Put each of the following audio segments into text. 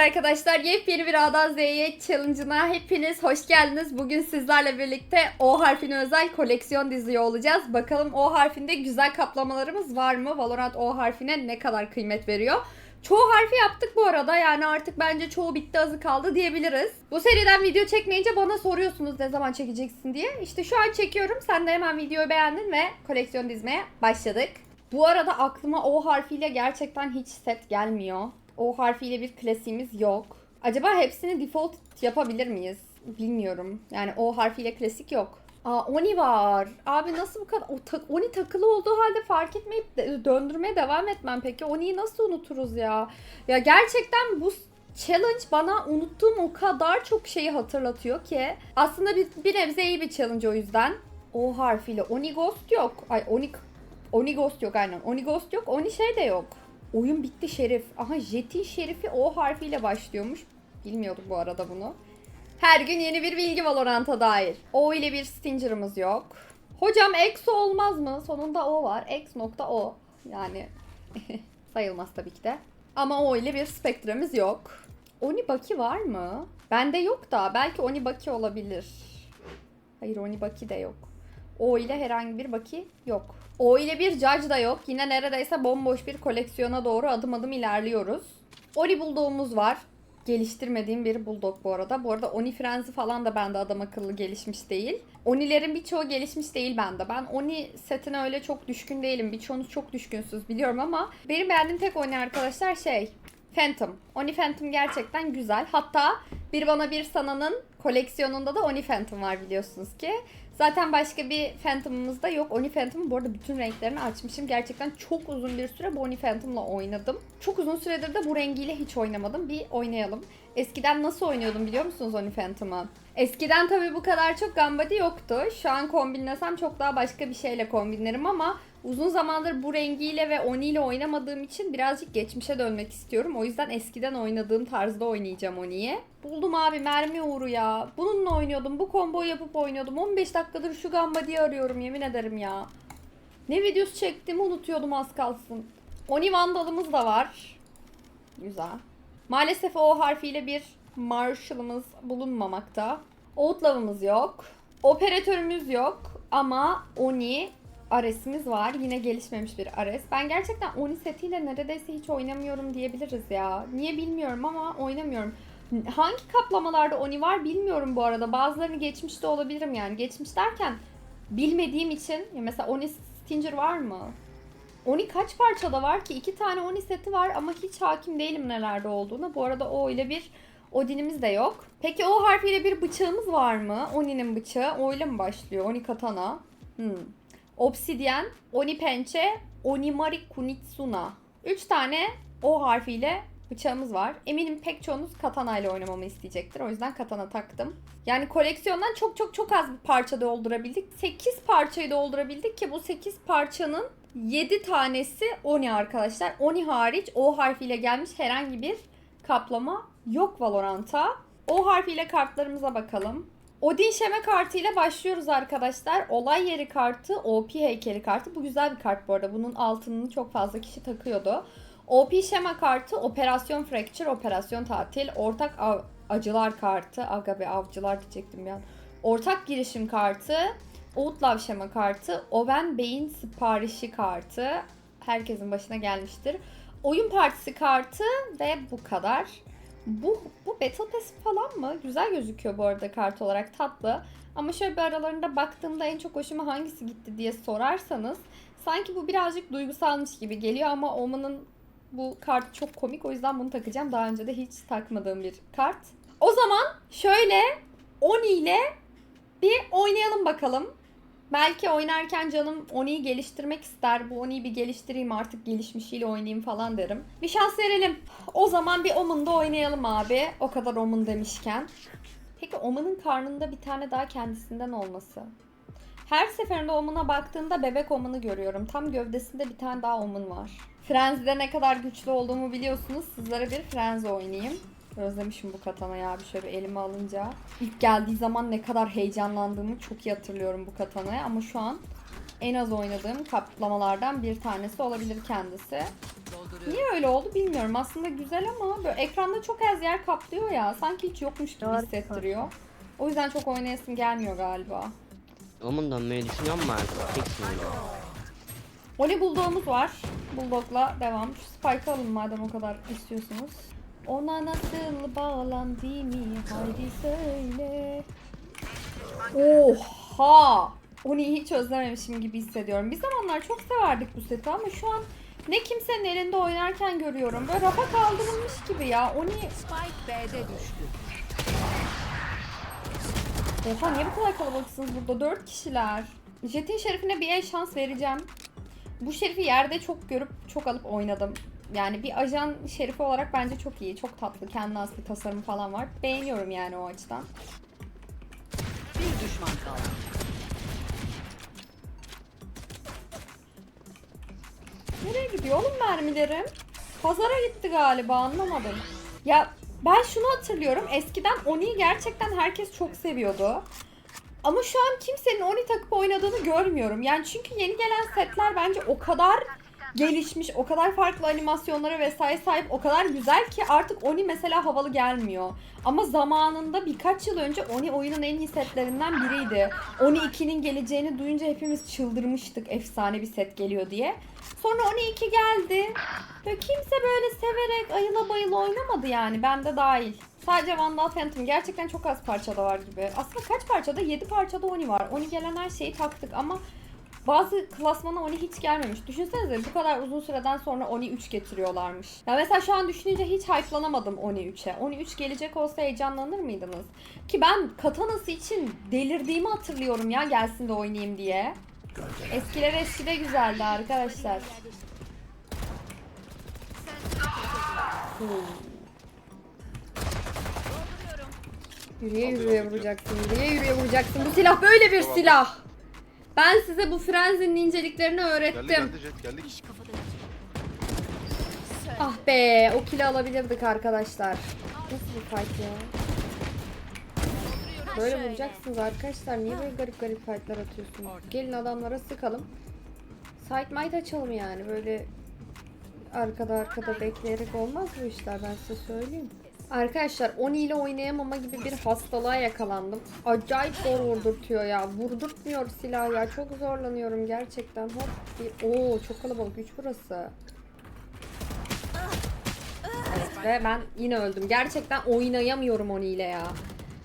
arkadaşlar. Yepyeni bir A'dan Z'ye challenge'ına hepiniz hoş geldiniz. Bugün sizlerle birlikte O harfine özel koleksiyon diziyor olacağız. Bakalım O harfinde güzel kaplamalarımız var mı? Valorant O harfine ne kadar kıymet veriyor? Çoğu harfi yaptık bu arada. Yani artık bence çoğu bitti azı kaldı diyebiliriz. Bu seriden video çekmeyince bana soruyorsunuz ne zaman çekeceksin diye. İşte şu an çekiyorum. Sen de hemen videoyu beğendin ve koleksiyon dizmeye başladık. Bu arada aklıma O harfiyle gerçekten hiç set gelmiyor. O harfiyle bir klasiğimiz yok. Acaba hepsini default yapabilir miyiz? Bilmiyorum. Yani O harfiyle klasik yok. Aa Oni var. Abi nasıl bu kadar? O ta- Oni takılı olduğu halde fark etmeyip döndürmeye devam etmem peki. Oni'yi nasıl unuturuz ya? Ya gerçekten bu challenge bana unuttuğum o kadar çok şeyi hatırlatıyor ki. Aslında bir, bir nebze iyi bir challenge o yüzden. O harfiyle Oni Ghost yok. Ay Oni Oni Ghost yok aynen. Oni Ghost yok. Oni şey de yok. Oyun bitti Şerif. Aha Jet'in Şerif'i O harfiyle başlıyormuş. Bilmiyorduk bu arada bunu. Her gün yeni bir bilgi Valorant'a dair. O ile bir Stinger'ımız yok. Hocam EXO olmaz mı? Sonunda O var. X nokta O. Yani sayılmaz tabii ki de. Ama O ile bir Spectre'miz yok. Onibaki var mı? Bende yok da belki Onibaki olabilir. Hayır Onibaki de yok. O ile herhangi bir baki yok. O ile bir judge da yok. Yine neredeyse bomboş bir koleksiyona doğru adım adım ilerliyoruz. Oni bulduğumuz var. Geliştirmediğim bir bulldog bu arada. Bu arada Oni Frenzy falan da bende adam akıllı gelişmiş değil. Onilerin birçoğu gelişmiş değil bende. Ben Oni setine öyle çok düşkün değilim. Birçoğunuz çok düşkünsüz biliyorum ama benim beğendiğim tek Oni arkadaşlar şey Phantom. Oni Phantom gerçekten güzel. Hatta bir bana bir sananın koleksiyonunda da Oni Phantom var biliyorsunuz ki. Zaten başka bir Phantom'ımız da yok. Oni Phantom'ın bu arada bütün renklerini açmışım. Gerçekten çok uzun bir süre bu Oni Phantom'la oynadım. Çok uzun süredir de bu rengiyle hiç oynamadım. Bir oynayalım. Eskiden nasıl oynuyordum biliyor musunuz Oni Phantom'ı? Eskiden tabii bu kadar çok gambadi yoktu. Şu an kombinlesem çok daha başka bir şeyle kombinlerim ama uzun zamandır bu rengiyle ve Oni ile oynamadığım için birazcık geçmişe dönmek istiyorum. O yüzden eskiden oynadığım tarzda oynayacağım Oni'yi. Buldum abi mermi uğru ya. Bununla oynuyordum. Bu komboyu yapıp oynuyordum. 15 dakikadır şu gambadiyi arıyorum yemin ederim ya. Ne videosu çektiğimi unutuyordum az kalsın. Oni Vandal'ımız da var. Güzel. Maalesef O harfiyle bir Marshall'ımız bulunmamakta. Outlaw'ımız yok. Operatörümüz yok. Ama Oni Ares'imiz var. Yine gelişmemiş bir Ares. Ben gerçekten Oni setiyle neredeyse hiç oynamıyorum diyebiliriz ya. Niye bilmiyorum ama oynamıyorum. Hangi kaplamalarda Oni var bilmiyorum bu arada. Bazılarını geçmiş de olabilirim yani. Geçmiş derken bilmediğim için mesela Oni Stinger var mı? Oni kaç parçada var ki? İki tane Oni seti var ama hiç hakim değilim nelerde olduğuna. Bu arada O ile bir Odin'imiz de yok. Peki O harfiyle bir bıçağımız var mı? Oni'nin bıçağı. O ile mi başlıyor? Oni katana. Hmm. Obsidyen, Oni pençe, Onimari kunitsuna. Üç tane O harfiyle bıçağımız var. Eminim pek çoğunuz katana ile oynamamı isteyecektir. O yüzden katana taktım. Yani koleksiyondan çok çok çok az bir parça doldurabildik. 8 parçayı doldurabildik ki bu 8 parçanın 7 tanesi Oni arkadaşlar. Oni hariç O harfiyle gelmiş herhangi bir kaplama yok Valorant'a. O harfiyle kartlarımıza bakalım. Odin Şeme kartıyla başlıyoruz arkadaşlar. Olay yeri kartı, OP heykeli kartı. Bu güzel bir kart bu arada. Bunun altını çok fazla kişi takıyordu. OP Şema kartı, Operasyon Fracture, Operasyon Tatil, Ortak Av- Acılar kartı. Aga be avcılar diyecektim an. Ortak girişim kartı, Outlaw Şema kartı, Oven Beyin siparişi kartı. Herkesin başına gelmiştir. Oyun partisi kartı ve bu kadar. Bu, bu Battle Pass falan mı? Güzel gözüküyor bu arada kart olarak tatlı. Ama şöyle bir aralarında baktığımda en çok hoşuma hangisi gitti diye sorarsanız sanki bu birazcık duygusalmış gibi geliyor ama Oman'ın bu kart çok komik o yüzden bunu takacağım. Daha önce de hiç takmadığım bir kart. O zaman şöyle Oni ile bir oynayalım bakalım. Belki oynarken canım Oni'yi geliştirmek ister. Bu Oni'yi bir geliştireyim artık gelişmişiyle oynayayım falan derim. Bir şans verelim. O zaman bir Omen'da oynayalım abi. O kadar Omen demişken. Peki Omen'ın karnında bir tane daha kendisinden olması. Her seferinde Omen'a baktığımda bebek Omen'ı görüyorum. Tam gövdesinde bir tane daha Omen var. Frenzy'de ne kadar güçlü olduğumu biliyorsunuz. Sizlere bir Frenzy oynayayım. Özlemişim bu katanayı abi şöyle elime alınca. İlk geldiği zaman ne kadar heyecanlandığımı çok iyi hatırlıyorum bu katanaya ama şu an en az oynadığım kaplamalardan bir tanesi olabilir kendisi. Niye öyle oldu bilmiyorum. Aslında güzel ama böyle ekranda çok az yer kaplıyor ya. Sanki hiç yokmuş gibi hissettiriyor. O yüzden çok oynayasım gelmiyor galiba. Omun dönmeyi düşünüyor musun artık? Teksin öyle. Oli Bulldog'umuz var. Bulldog'la devam. Şu Spike'ı alın madem o kadar istiyorsunuz. Ona nasıl bağlandığımı haydi söyle. Oha! Oni'yi hiç özlememişim gibi hissediyorum. Bir zamanlar çok severdik bu seti ama şu an ne kimsenin elinde oynarken görüyorum. Böyle rafa kaldırılmış gibi ya. Oni... Spike B'de düştü. Oha niye bu kadar kalabalıksınız burada? Dört kişiler. Jet'in şerifine bir el şans vereceğim. Bu şerifi yerde çok görüp çok alıp oynadım. Yani bir ajan şerifi olarak bence çok iyi. Çok tatlı. Kendine has bir tasarım falan var. Beğeniyorum yani o açıdan. Bir düşman kaldı. Nereye gidiyor oğlum mermilerim? Pazara gitti galiba anlamadım. Ya ben şunu hatırlıyorum. Eskiden Oni'yi gerçekten herkes çok seviyordu. Ama şu an kimsenin Oni takıp oynadığını görmüyorum. Yani çünkü yeni gelen setler bence o kadar gelişmiş, o kadar farklı animasyonlara vesaire sahip, o kadar güzel ki artık Oni mesela havalı gelmiyor. Ama zamanında birkaç yıl önce Oni oyunun en iyi setlerinden biriydi. Oni 2'nin geleceğini duyunca hepimiz çıldırmıştık efsane bir set geliyor diye. Sonra Oni 2 geldi. Ve kimse böyle severek ayıla bayıla oynamadı yani ben de dahil. Sadece Vandal Phantom gerçekten çok az parçada var gibi. Aslında kaç parçada? 7 parçada Oni var. Oni gelen her şeyi taktık ama bazı klasmana Oni hiç gelmemiş. Düşünsenize bu kadar uzun süreden sonra Oni 3 getiriyorlarmış. Ya mesela şu an düşününce hiç hype'lanamadım Oni 3'e. Oni 3 gelecek olsa heyecanlanır mıydınız? Ki ben Katana'sı için delirdiğimi hatırlıyorum ya gelsin de oynayayım diye. Eskiler eskide güzeldi arkadaşlar. Hmm. Yürüye yürüye vuracaksın, yürüye yürüye vuracaksın. Bu silah böyle bir silah. Ben size bu frenzy'nin inceliklerini Geldi öğrettim. geldi jet geldik. Ah be, o kili alabilirdik arkadaşlar. Nasıl bir fight ya? Böyle vuracaksınız arkadaşlar. Niye böyle garip garip fightlar atıyorsunuz? Gelin adamlara sıkalım. Side might açalım yani. Böyle arkada arkada bekleyerek olmaz bu işler ben size söyleyeyim. Arkadaşlar Oni ile oynayamama gibi bir hastalığa yakalandım. Acayip zor vurdurtuyor ya. Vurdurtmuyor silah ya. Çok zorlanıyorum gerçekten. Hop bir... Oo çok kalabalık. Güç burası. Evet, ve ben yine öldüm. Gerçekten oynayamıyorum Oni ile ya.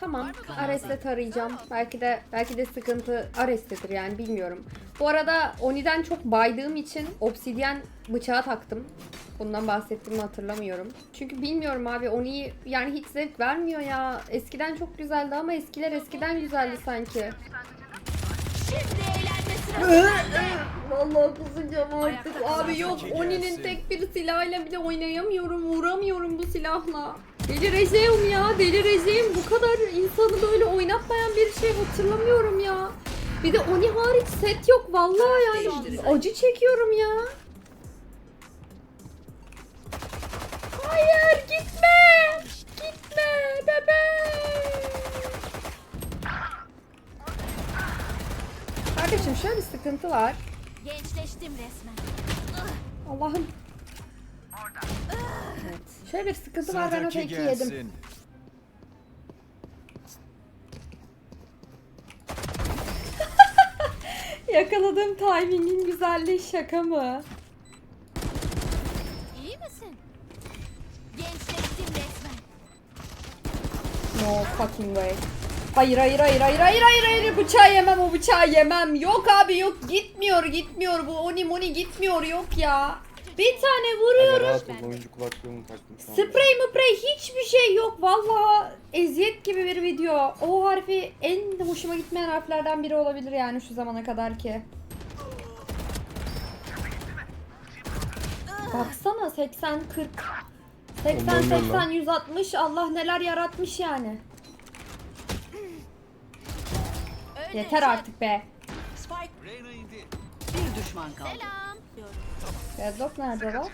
Tamam. Ares'le tarayacağım. Belki de belki de sıkıntı Ares'tedir yani bilmiyorum. Bu arada Oni'den çok baydığım için obsidyen bıçağı taktım. Bundan bahsettiğimi hatırlamıyorum. Çünkü bilmiyorum abi Oni'yi yani hiç zevk vermiyor ya. Eskiden çok güzeldi ama eskiler eskiden güzeldi sanki. Vallahi kusacağım artık. Abi yok Oni'nin tek bir silahıyla bile oynayamıyorum. Vuramıyorum bu silahla. Delireceğim ya delireceğim. Bu kadar insanı böyle oynatmayan bir şey hatırlamıyorum ya. Bir de Oni hariç set yok vallahi yani. Acı çekiyorum ya. Hayır gitme. Gitme bebeğim. Kardeşim şöyle bir sıkıntı var. Gençleştim resmen. Allah'ım. Evet. Şöyle bir sıkıntı var ben o teki yedim. Yakaladığım timingin güzelliği şaka mı? İyi misin? Gençleştim resmen. No fucking way. Hayır hayır hayır hayır hayır hayır hayır bıçağı yemem o bıçağı yemem. Yok abi yok gitmiyor gitmiyor bu oni moni gitmiyor yok ya. Bir tane vuruyorum. Rahat ol oyuncu kulaklığımı taktım şu an. Sprey mıprey hiçbir şey yok. Vallahi eziyet gibi bir video. O harfi en hoşuma gitmeyen harflerden biri olabilir yani şu zamana kadar ki. Baksana 80 40. 80 Ondan 80 lan. 160 Allah neler yaratmış yani. Yeter artık be. Spike bir düşman kaldı. Selam. diyorum. Deadlock nerede lan?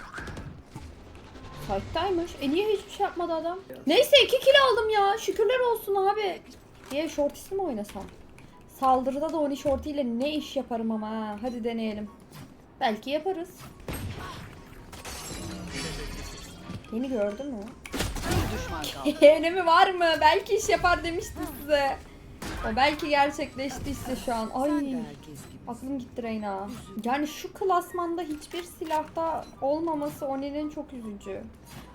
Fight'taymış. E niye hiçbir şey yapmadı adam? Neyse 2 kill aldım ya. Şükürler olsun abi. Diye shortisi mi oynasam? Saldırıda da Oni shorty ile ne iş yaparım ama ha. Hadi deneyelim. Belki yaparız. Beni gördü mü? Enemi var mı? Belki iş yapar demiştim size. O belki gerçekleşti işte şu an. Ay. Aklım gitti Reyna. Yani şu klasmanda hiçbir silahta olmaması Oni'nin çok üzücü.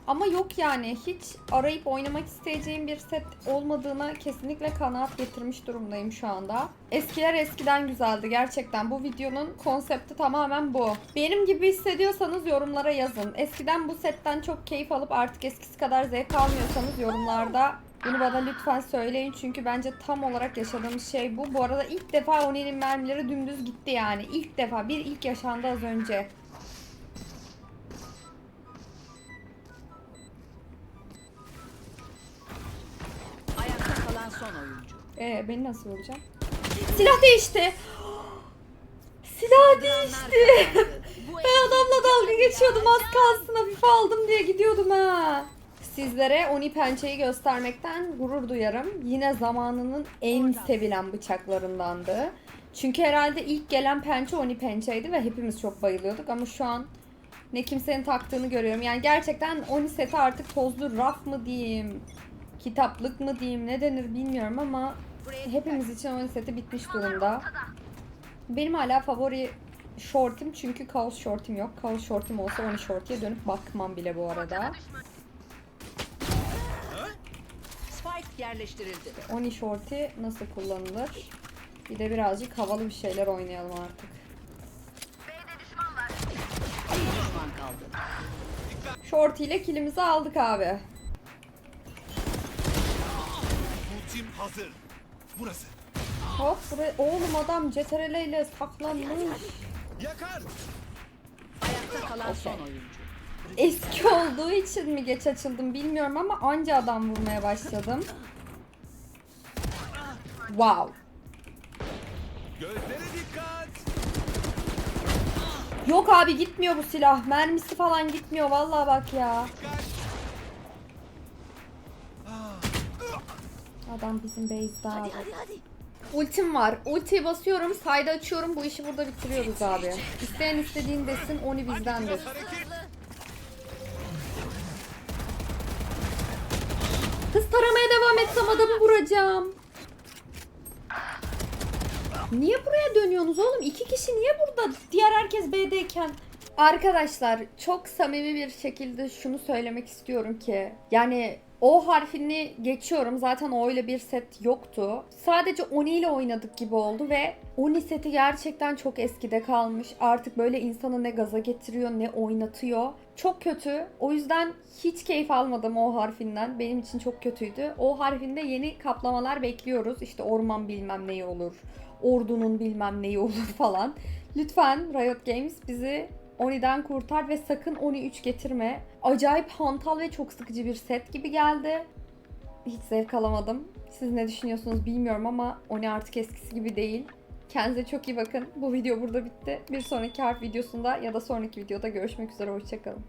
Ama yok yani hiç arayıp oynamak isteyeceğim bir set olmadığına kesinlikle kanaat getirmiş durumdayım şu anda. Eskiler eskiden güzeldi gerçekten. Bu videonun konsepti tamamen bu. Benim gibi hissediyorsanız yorumlara yazın. Eskiden bu setten çok keyif alıp artık eskisi kadar zevk almıyorsanız yorumlarda bunu bana lütfen söyleyin çünkü bence tam olarak yaşadığımız şey bu. Bu arada ilk defa Oni'nin mermileri dümdüz gitti yani. İlk defa bir ilk yaşandı az önce. Ayakta kalan son oyuncu. Ee, beni nasıl vuracağım? Silah değişti. Silah değişti. Ben adamla dalga geçiyordum az kalsın hafife aldım diye gidiyordum ha. Sizlere Oni pençeyi göstermekten gurur duyarım. Yine zamanının en sevilen bıçaklarındandı. Çünkü herhalde ilk gelen pençe Oni pençeydi ve hepimiz çok bayılıyorduk ama şu an ne kimsenin taktığını görüyorum. Yani gerçekten Oni seti artık tozlu raf mı diyeyim, kitaplık mı diyeyim ne denir bilmiyorum ama hepimiz için Oni seti bitmiş durumda. Benim hala favori şortum çünkü kaos şortum yok. Kaos şortum olsa Oni şortuya dönüp bakmam bile bu arada. Spike yerleştirildi. Oni şorti nasıl kullanılır? Bir de birazcık havalı bir şeyler oynayalım artık. Bir düşman kaldı. Şorti ile kilimizi aldık abi. Ultim hazır. Burası. Hop buraya oğlum adam CTRL ile saklanmış. Yakar. Ayakta kalan son oyuncu. Eski olduğu için mi geç açıldım bilmiyorum ama anca adam vurmaya başladım. Wow. Gözlere dikkat. Yok abi gitmiyor bu silah. Mermisi falan gitmiyor vallahi bak ya. Adam bizim base'de abi. Hadi hadi hadi. Ultim var. Ultiyi basıyorum, sayda açıyorum. Bu işi burada bitiriyoruz abi. İsteyen istediğin desin, onu bizdendir. Hareket. Kız taramaya devam etsem adamı vuracağım. Niye buraya dönüyorsunuz oğlum? İki kişi niye burada? Diğer herkes B'deyken. Arkadaşlar çok samimi bir şekilde şunu söylemek istiyorum ki yani O harfini geçiyorum. Zaten O ile bir set yoktu. Sadece Oni ile oynadık gibi oldu ve Oni seti gerçekten çok eskide kalmış. Artık böyle insanı ne gaza getiriyor ne oynatıyor. Çok kötü. O yüzden hiç keyif almadım O harfinden. Benim için çok kötüydü. O harfinde yeni kaplamalar bekliyoruz. İşte orman bilmem neyi olur. Ordunun bilmem neyi olur falan. Lütfen Riot Games bizi Oni'den kurtar ve sakın Oni 3 getirme. Acayip hantal ve çok sıkıcı bir set gibi geldi. Hiç zevk alamadım. Siz ne düşünüyorsunuz bilmiyorum ama Oni artık eskisi gibi değil. Kendinize çok iyi bakın. Bu video burada bitti. Bir sonraki harf videosunda ya da sonraki videoda görüşmek üzere. Hoşçakalın.